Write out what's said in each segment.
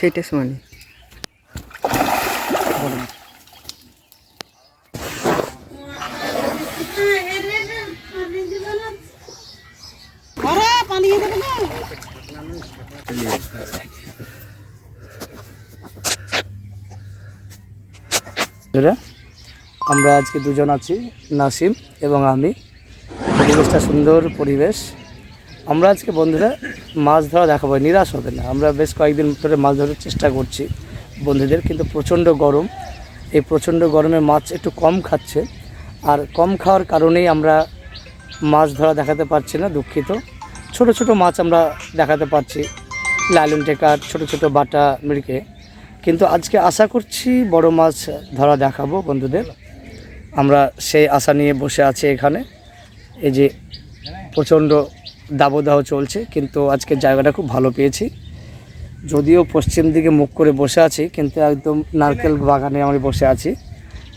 সেইটা সমানে। আমরা আজকে দুজন আছি নাসিম এবং আমি। পরিবেশটা সুন্দর পরিবেশ। আমরা আজকে বন্ধুরা মাছ ধরা দেখাবো, নিরাশ হবে না। আমরা বেশ কয়েকদিন ধরে মাছ ধরার চেষ্টা করছি বন্ধুদের, কিন্তু প্রচণ্ড গরম। এই প্রচণ্ড গরমে মাছ একটু কম খাচ্ছে। আর কম খাওয়ার কারণেই আমরা মাছ ধরা দেখাতে পারছি না, দুঃখিত। ছোট ছোট মাছ আমরা দেখাতে পারছি লাইলন টেকার, ছোট ছোট বাটা মিড়কে কিন্তু আজকে আশা করছি বড় মাছ ধরা দেখাবো বন্ধুদের। আমরা সেই আশা নিয়ে বসে আছি এখানে। এই যে প্রচণ্ড দাবদাহ চলছে, কিন্তু আজকে জায়গাটা খুব ভালো পেয়েছি। যদিও পশ্চিম দিকে মুখ করে বসে আছি, কিন্তু একদম নারকেল বাগানে আমি বসে আছি।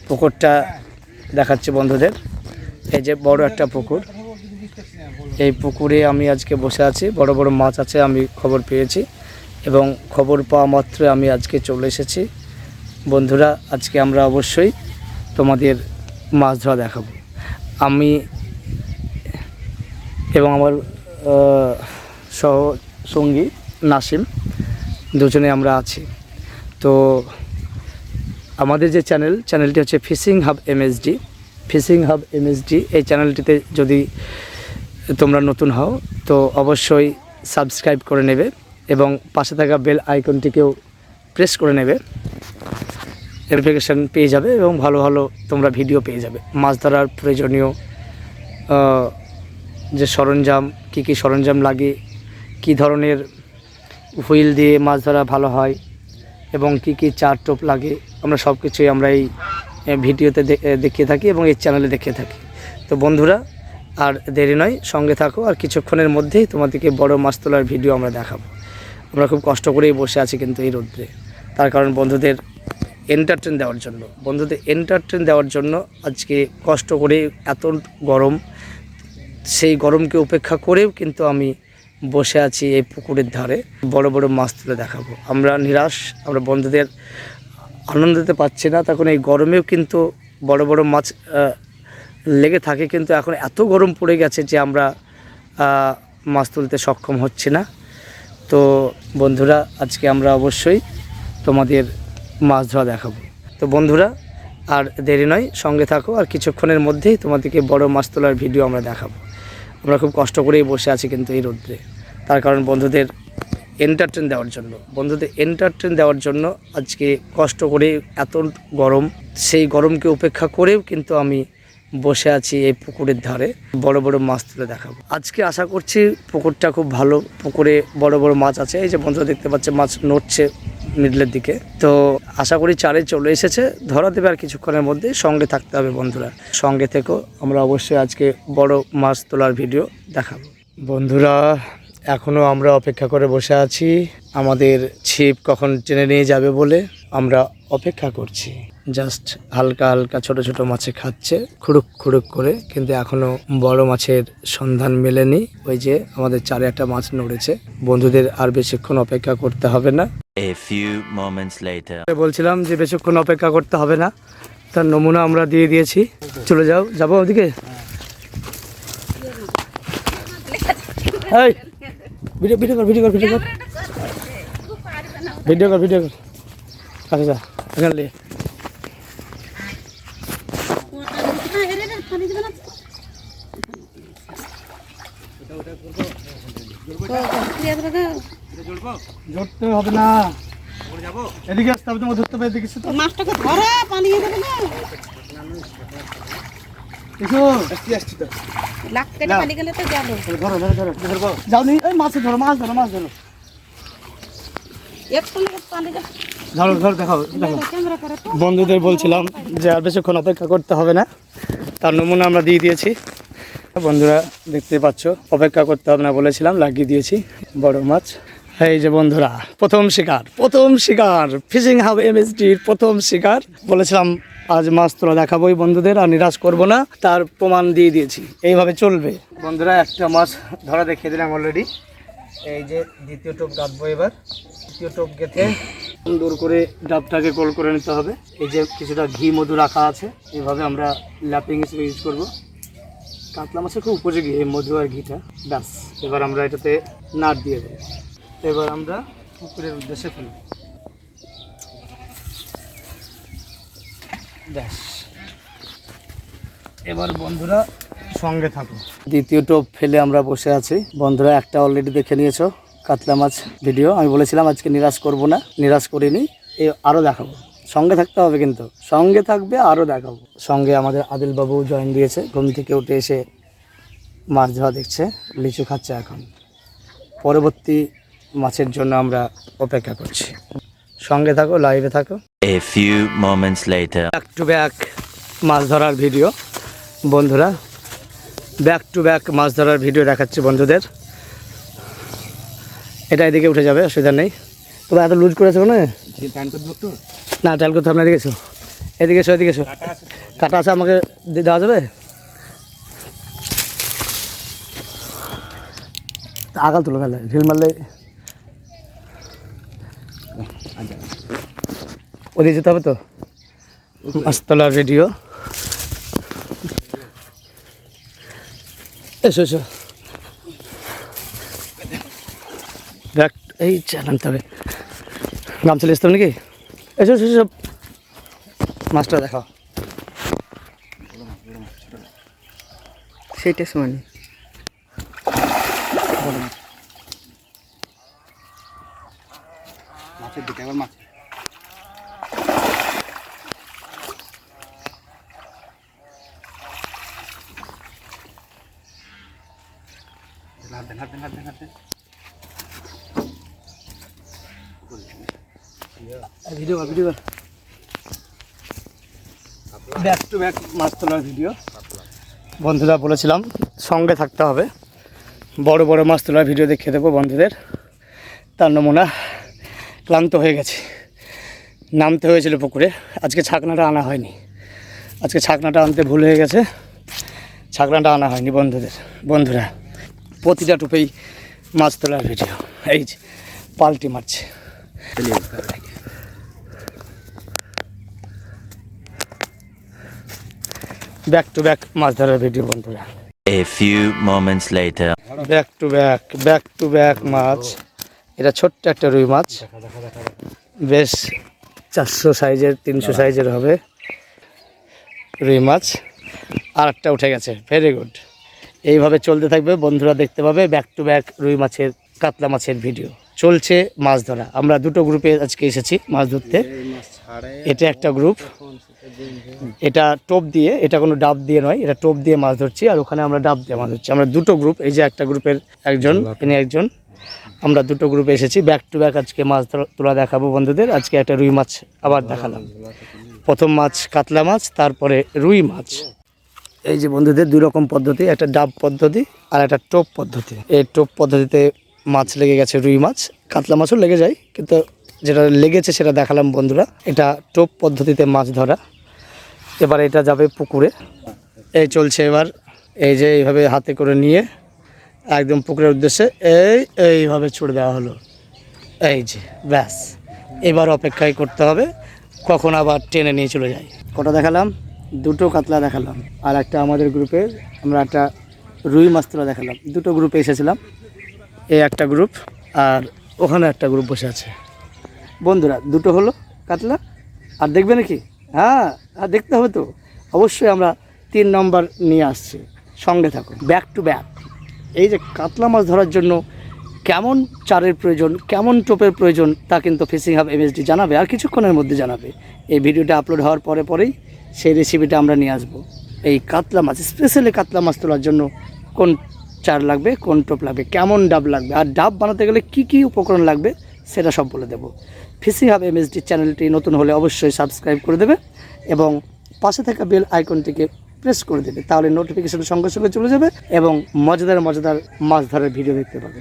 পুকুরটা দেখাচ্ছি বন্ধুদের। এই যে বড় একটা পুকুর। এই পুকুরে আমি আজকে বসে আছি। বড় বড় মাছ আছে, আমি খবর পেয়েছি। এবং খবর পাওয়া মাত্র আমি আজকে চলে এসেছি। বন্ধুরা, আজকে আমরা অবশ্যই তোমাদের মাছ ধরা দেখাবো। আমি এবং আমার সহ সঙ্গী নাসিম, দুজনে আমরা আছি। তো আমাদের যে চ্যানেল, চ্যানেলটি হচ্ছে fishing hub MSD. Fishing hub MSD, এই চ্যানেলটিতে যদি তোমরা নতুন হও, তো অবশ্যই সাবস্ক্রাইব করে নেবে এবং পাশে থাকা বেল আইকনটিকেও প্রেস করে নেবে। নোটিফিকেশান পেয়ে যাবে এবং ভালো ভালো তোমরা ভিডিও পেয়ে যাবে। মাছ ধরার প্রয়োজনীয় যে সরঞ্জাম কি কি সরঞ্জাম লাগে, কি ধরনের হুইল দিয়ে মাছ ধরা ভালো হয় এবং কি কি চার টোপ লাগে, আমরা সব কিছুই আমরা এই ভিডিওতে দেখিয়ে থাকি এবং এই চ্যানেলে দেখিয়ে থাকি। তো বন্ধুরা, আর দেরি নয়, সঙ্গে থাকো আর কিছুক্ষণের মধ্যেই তোমাদেরকে বড় মাছ তোলার ভিডিও আমরা দেখাবো। আমরা খুব কষ্ট করেই বসে আছি কিন্তু এই রোদ্রে। তার কারণ বন্ধুদের এন্টারটেন দেওয়ার জন্য। বন্ধুদের এন্টারটেন দেওয়ার জন্য আজকে কষ্ট করে এত গরম সেই গরমকে উপেক্ষা করেও কিন্তু আমি বসে আছি এই পুকুরের ধারে। বড় বড় মাছ তুলে দেখাবো। আমরা নিরাশ, আমরা বন্ধুদের আনন্দ দিতে পারছি না। তখন এই গরমেও কিন্তু বড় বড় মাছ লেগে থাকে। কিন্তু এখন এত গরম পড়ে গেছে যে আমরা মাছ তুলতে সক্ষম হচ্ছে না। তো বন্ধুরা, আজকে আমরা অবশ্যই তোমাদের মাছ ধরা দেখাবো। তো বন্ধুরা, আর দেরি নয়, সঙ্গে থাকো। আর কিছুক্ষণের মধ্যেই তোমাদেরকে বড় মাছ তোলার ভিডিও আমরা দেখাবো। আমরা খুব কষ্ট করেই বসে আছি কিন্তু এই রোদ্রে। তার কারণ বন্ধুদের এন্টারটেন দেওয়ার জন্য। বন্ধুদের এন্টারটেন দেওয়ার জন্য আজকে কষ্ট করে এত গরম, সেই গরমকে উপেক্ষা করেও কিন্তু আমি বসে আছি এই পুকুরের ধারে, বড় বড় মাছ তুলে দেখাবো। আজকে আশা করছি পুকুরটা খুব ভালো, পুকুরে বড় বড় মাছ আছে, এই যে বন্ধুরা দেখতে পাচ্ছে মাছ নড়ছে মিডলের দিকে। তো আশা করি চারে চলে এসেছে, ধরা দেবে আর কিছুক্ষণের মধ্যে সঙ্গে থাকতে হবে বন্ধুরা। সঙ্গে থেকেও আমরা অবশ্যই আজকে বড় মাছ তোলার ভিডিও দেখাবো। বন্ধুরা এখনও আমরা অপেক্ষা করে বসে আছি। আমাদের ছিপ কখন টেনে নিয়ে যাবে বলে আমরা অপেক্ষা করছি। জাস্ট হালকা হালকা ছোট ছোট মাছে খাচ্ছে খুড়ুক খুড়ুক করে কিন্তু এখনও বড় মাছের সন্ধান মেলেনি। ওই যে আমাদের চারে একটা মাছ নড়েছে বন্ধুদের আর বেশিক্ষণ অপেক্ষা করতে হবে না। A few moments later. বলছিলাম যে বেশিক্ষণ অপেক্ষা করতে হবে না তার নমুনা আমরা দিয়ে দিয়েছি। চলে যাও যাব ওদিকে? ভিডিও ভিডিও কর ভিডিও কর ভিডিও কর। ভিডিও কর ভিডিও কর। আচ্ছা যা এখানে লে পানি দেবে না ধরতে হবে না। এদিকে আসতে হবে তোমার ধরতে হবে এদিকে এসে তো মাছটাকে ধরে পালিয়ে দেবে না। এসো আসছি আসছি তো। লাখ কেটে পালিয়ে গেলে তো গেল ধরো ধরো ধরো ধরবো যাও নি এই মাছ ধরো মাছ ধরো মাছ ধরো। একটু পালিয়ে যাবে ধরো ধরো দেখাও দেখো ক্যামেরা করে তো। বন্ধুদের বলছিলাম যে আর বেশিক্ষণ অপেক্ষা করতে হবে না। তার নমুনা আমরা দিয়ে দিয়েছি। বন্ধুরা দেখতে পাচ্ছ অপেক্ষা করতে হবে না বলেছিলাম লাগিয়ে দিয়েছি বড় মাছ। এই যে বন্ধুরা, প্রথম শিকার প্রথম শিকার। ফিশিং হাব এমএসডির প্রথম শিকার। বলেছিলাম, আজ মাছ তোলা দেখাবোই বন্ধুদের, আর নিরাশ করব না। তার প্রমাণ দিয়ে দিয়েছি। এইভাবে চলবে। বন্ধুরা, একটা মাছ ধরা দেখিয়ে দিলাম অলরেডি এই যে দ্বিতীয় টোপ কাটবো এবার। দ্বিতীয় টোপ গেঁথে সুন্দর করে ডাবটাকে গোল করে নিতে হবে। এই যে কিছুটা ঘি মধু রাখা আছে এইভাবে আমরা ল্যাপিং হিসেবে ইউজ করব। কাতলা মাছের খুব উপযোগী এই মধু আর ঘিটা। ব্যাস, এবার আমরা এটাতে নাট দিয়ে দেবো। এবার আমরা পুকুরের উদ্দেশ্যে ফেলব। ব্যাস। এবার বন্ধুরা সঙ্গে থাকো। দ্বিতীয় টোপ ফেলে আমরা বসে আছি। বন্ধুরা, একটা অলরেডি দেখে নিয়েছো, কাতলা মাছ ভিডিও আমি বলেছিলাম আজকে নিরাশ করব না, নিরাশ করিনি। এ আরও দেখাবো। সঙ্গে থাকতে হবে কিন্তু। সঙ্গে থাকবে আরও দেখাবো। সঙ্গে আমাদের আদিল বাবু জয়েন দিয়েছে। ঘুম থেকে উঠে এসে মাছ ধরা দেখছে, লিচু খাচ্ছে এখন। পরবর্তী মাছের জন্য আমরা অপেক্ষা করছি। সঙ্গে থাকো লাইভে থাকো। A few moments later. Back to back মাছ ধরার ভিডিও বন্ধুরা ব্যাক টু ব্যাক মাছ ধরার ভিডিও দেখাচ্ছি বন্ধুদের। এটা এদিকে উঠে যাবে অসুবিধা নেই। তবে এত লুজ করেছে না না টাইল করতে আপনার এদিকে এদিকে এসো এদিকে এসো। কাটা আছে আমাকে দেওয়া যাবে? আগাল তুলো গেলে ঢিল মারলে ওদিকে যেতে হবে তো? মাছ তোলার ভিডিও এসো এসো। দেখ এই চালানতে হবে। গামছা লিখতে হবে নাকি? এসো এসো এসো। মাছটা দেখাও। সেইটা সমান। মাছের দিকে আবার মাছ। Video video back to back মাছ তোলার ভিডিও বন্ধুরা বলেছিলাম সঙ্গে থাকতে হবে। বড় বড় মাছ তোলার ভিডিও দেখে দেবো বন্ধুদের। তার নমুনা ক্লান্ত হয়ে গেছে। নামতে হয়েছিল পুকুরে। আজকে ছাকনাটা আনা হয়নি। আজকে ছাকনাটা আনতে ভুল হয়ে গেছে। ছাকনাটা আনা হয়নি বন্ধুদের। বন্ধুরা প্রতিটা টুপেই মাছ তোলার ভিডিও এই যে পাল্টি মারছে। ব্যাক টু ব্যাক মাছ ধরার ভিডিও বন্ধুরা। A few moments later. Back to back back to back মাছ। এটা ছোট্ট একটা রুই মাছ। বেশ চারশো সাইজের তিনশো সাইজের হবে রুই মাছ। আর একটা উঠে গেছে। ভেরি গুড এইভাবে চলতে থাকবে বন্ধুরা দেখতে পাবে ব্যাক টু ব্যাক রুই মাছের কাতলা মাছের ভিডিও চলছে মাছ ধরা। আমরা দুটো গ্রুপে আজকে এসেছি মাছ ধরতে। এটা একটা গ্রুপ এটা টোপ দিয়ে এটা কোনো ডাব দিয়ে নয় এটা টোপ দিয়ে মাছ ধরছি আর ওখানে আমরা ডাব দিয়ে মাছ ধরছি। আমরা দুটো গ্রুপ এই যে একটা গ্রুপের একজন ইনি একজন। আমরা দুটো গ্রুপে এসেছি। ব্যাক টু ব্যাক আজকে মাছ ধরা- তোলা দেখাবো বন্ধুদের। আজকে একটা রুই মাছ আবার দেখালাম। প্রথম মাছ কাতলা মাছ তারপরে রুই মাছ। এই যে বন্ধুদের দুই রকম পদ্ধতি, একটা ডাব পদ্ধতি আর একটা টোপ পদ্ধতি। এই টোপ পদ্ধতিতে মাছ লেগে গেছে, রুই মাছ। কাতলা মাছও লেগে যায়, কিন্তু যেটা লেগেছে সেটা দেখালাম বন্ধুরা। এটা টোপ পদ্ধতিতে মাছ ধরা। এবার এটা যাবে পুকুরে। এই চলছে এবার, এই যে এইভাবে হাতে করে নিয়ে একদম পুকুরের উদ্দেশ্যে এই এইভাবে ছুড়ে দেওয়া হলো। এই যে, ব্যাস। এবার অপেক্ষাই করতে হবে, কখন আবার টেনে নিয়ে চলে যায়। কটা দেখালাম? দুটো কাতলা দেখালাম আর একটা আমাদের গ্রুপের আমরা একটা রুই মাছ তোলা দেখালাম। দুটো গ্রুপে এসেছিলাম। এই একটা গ্রুপ আর ওখানে একটা গ্রুপ বসে আছে। বন্ধুরা, দুটো হলো কাতলা। আর দেখবে নাকি? হ্যাঁ আর দেখতে হবে তো। অবশ্যই আমরা তিন নম্বর নিয়ে আসছি। সঙ্গে থাকুন। ব্যাক টু ব্যাক এই যে কাতলা মাছ ধরার জন্য কেমন চারের প্রয়োজন, কেমন টোপের প্রয়োজন তা কিন্তু ফিশিং হাব এমএসডি জানাবে আর কিছুক্ষণের মধ্যে জানাবে। এই ভিডিওটা আপলোড হওয়ার পরে পরেই সেই রেসিপিটা আমরা নিয়ে আসব। এই কাতলা মাছ স্পেশালি কাতলা মাছ তোলার জন্য কোন চার লাগবে কোন টোপ লাগবে কেমন ডাব লাগবে আর ডাব বানাতে গেলে কি কি উপকরণ লাগবে সেটা সব বলে দেবো। ফিশিং হাব এমএসডি চ্যানেলটি নতুন হলে অবশ্যই সাবস্ক্রাইব করে দেবে এবং পাশে থাকা বেল আইকনটিকে প্রেস করে দেবে তাহলে নোটিফিকেশন সঙ্গে সঙ্গে চলে যাবে এবং মজাদার মজাদার মাছ ধরার ভিডিও দেখতে পাবে।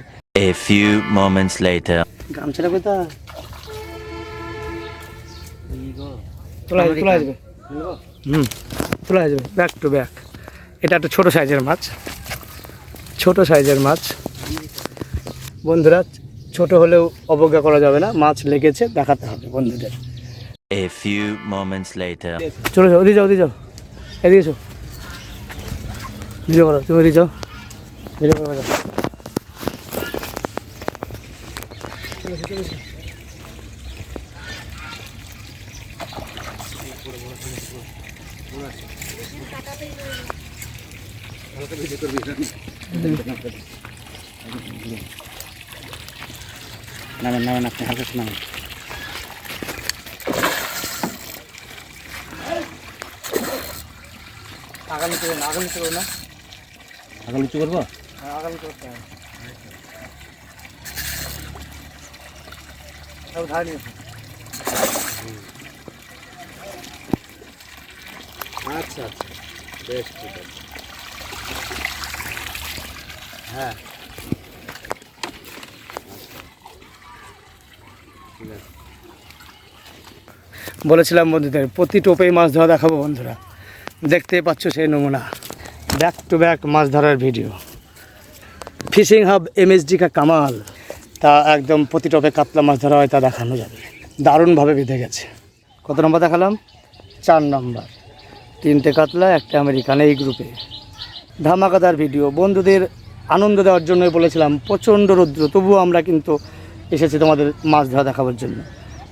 A few moments later. গামছাটা কোথায়? তোলা তোলা যাবে হুম। তোলা যাবে ব্যাক টু ব্যাক এটা একটা ছোটো সাইজের মাছ। ছোট সাইজের মাছ। বন্ধুরা ছোট হলেও অবজ্ঞা করা যাবে না। মাছ লেগেছে দেখাতে হবে বন্ধুদের। A few moments later. চলো যাও ওদিকে যাও ওদিকে যাও। এদিকে এসো। ভিডিও করো তুমি ওদিকে যাও। ভিডিও করো যাও। নামেন নামেন আপনি হালকা আগামী আগামী আগামী ধার আচ্ছা আচ্ছা। বেশ ঠিক আছে। হ্যাঁ। বলেছিলাম বন্ধুদের, প্রতি টোপেই মাছ ধরা দেখাবো বন্ধুরা। দেখতে পাচ্ছ সেই নমুনা। ব্যাক টু ব্যাক মাছ ধরার ভিডিও ফিশিং হাব এমএসডি কা কামাল। তা একদম প্রতি টোপে কাতলা মাছ ধরা হয়, তা দেখানো যাবে। দারুণভাবে বেঁধে গেছে। কত নম্বর দেখালাম? চার নম্বর। তিনটে কাতলা, একটা আমেরিকান, এই গ্রুপে ধামাকাদার ভিডিও বন্ধুদের আনন্দ দেওয়ার জন্যই বলেছিলাম, প্রচণ্ড রৌদ্র, তবুও আমরা কিন্তু এসেছি তোমাদের মাছ ধরা দেখাবার জন্য।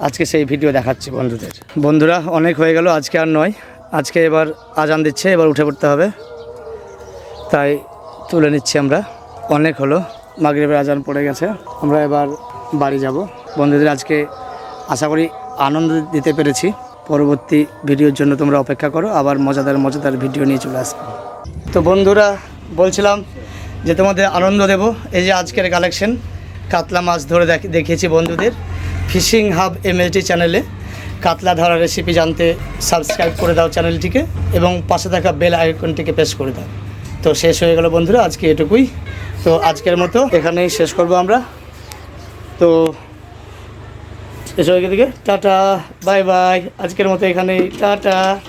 আজকে সেই ভিডিও দেখাচ্ছি বন্ধুদের। বন্ধুরা, অনেক হয়ে গেল, আজকে আর নয়। আজকে এবার আজান দিচ্ছে, এবার উঠে পড়তে হবে। তাই তুলে নিচ্ছি আমরা। অনেক হলো, মাগরিবের আজান পড়ে গেছে। আমরা এবার বাড়ি যাব। বন্ধুদের আজকে আশা করি আনন্দ দিতে পেরেছি। পরবর্তী ভিডিওর জন্য তোমরা অপেক্ষা করো, আবার মজাদার মজাদার ভিডিও নিয়ে চলে আসব। তো বন্ধুরা, বলছিলাম যে তোমাদের আনন্দ দেব। এই যে আজকের কালেকশন কাতলা মাছ ধরে দেখ- দেখিয়েছি বন্ধুদের। ফিশিং হাব এমএসডি চ্যানেলে কাতলা ধরার রেসিপি জানতে সাবস্ক্রাইব করে দাও চ্যানেলটিকে এবং পাশে থাকা বেল আইকনটিকে প্রেস করে দাও। তো শেষ হয়ে গেল বন্ধুরা, আজকে এটুকুই। তো আজকের মতো এখানেই শেষ করব আমরা। তো এসো এদিকে। টাটা বাই বাই আজকের মতো এখানেই। টাটা।